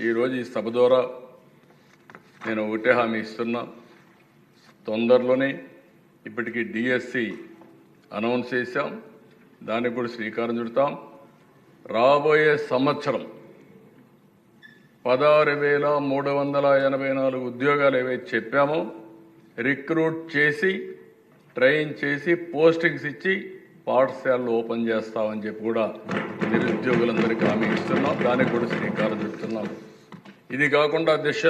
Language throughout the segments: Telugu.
ఈరోజు ఈ సభ ద్వారా నేను ఒకటే హామీ ఇస్తున్నా. తొందరలోనే ఇప్పటికీ డిఎస్సి అనౌన్స్ చేశాం. దానికి కూడా శ్రీకారం చుడతాం. రాబోయే సంవత్సరం పదహారు వేల మూడు వందల ఎనభై నాలుగు ఉద్యోగాలు ఏవైతే చెప్పామో రిక్రూట్ చేసి ట్రైన్ చేసి పోస్టింగ్స్ ఇచ్చి పాఠశాలలు ఓపెన్ చేస్తామని చెప్పి కూడా నిరుద్యోగులందరికీ హామీ ఇస్తున్నాం. దానికి కూడా శ్రీకారం చుడుతున్నాం ఇది కాకుండా దిశ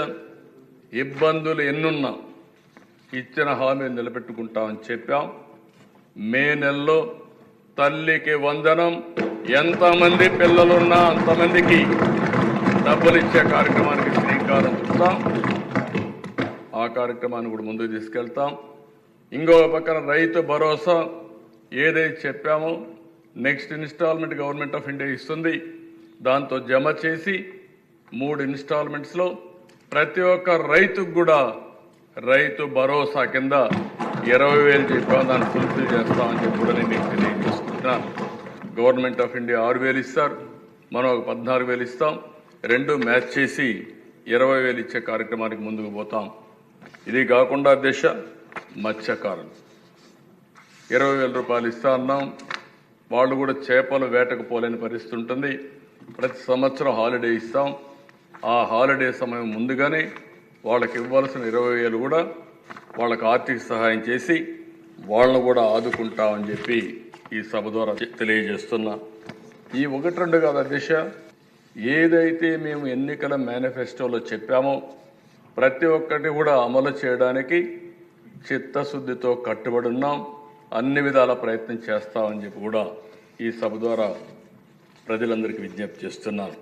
ఇబ్బందులు ఎన్నున్నా ఇచ్చిన హామీ నిలబెట్టుకుంటామని చెప్పాం. మే నెలలో తల్లికి వందనం ఎంతమంది పిల్లలున్నా అంతమందికి డబ్బులు ఇచ్చే కార్యక్రమానికి శ్రీకారం చుడతాం ఆ కార్యక్రమాన్ని కూడా ముందుకు తీసుకెళ్తాం. ఇంకో పక్కన రైతు భరోసా ఏదైతే చెప్పామో next installment government of India ఇస్తుంది. దాంతో జమ చేసి మూడు ఇన్స్టాల్మెంట్స్లో ప్రతి ఒక్క రైతుకు కూడా రైతు భరోసా కింద ఇరవై వేలు చెప్పాము దాన్ని ఫుల్ఫిల్ చేస్తామని చెప్పి కూడా నేను మీకు తెలియజేసుకుంటున్నాను గవర్నమెంట్ ఆఫ్ ఇండియా ఆరు వేలు ఇస్తారు మనం ఒక పద్నాలుగు వేలు ఇస్తాం. రెండు మ్యాచ్ చేసి ఇరవై వేలు ఇచ్చే కార్యక్రమానికి ముందుకు పోతాం. ఇది కాకుండా దిశ మత్స్యకారులు. ఇరవై వేల రూపాయలు ఇస్తా అన్నాం. వాళ్ళు కూడా చేపలు వేటకు పోలేని పరిస్థితి ఉంటుంది. ప్రతి సంవత్సరం హాలిడే ఇస్తాం. ఆ హాలిడే సమయం ముందుగానే వాళ్ళకి ఇవ్వాల్సిన ఇరవై వేలు కూడా వాళ్ళకి ఆర్థిక సహాయం చేసి వాళ్ళను కూడా ఆదుకుంటామని చెప్పి ఈ సభ ద్వారా తెలియజేస్తున్నా. ఈ ఒకటి రెండు కాదు దిశ ఏదైతే మేము ఎన్నికల మేనిఫెస్టోలో చెప్పామో ప్రతి ఒక్కటి కూడా అమలు చేయడానికి చిత్తశుద్ధితో కట్టుబడి ఉన్నాం. అన్ని విధాల ప్రయత్నం చేస్తామని చెప్పి కూడా ఈ సభ ద్వారా ప్రజలందరికీ విజ్ఞప్తి చేస్తున్నాను.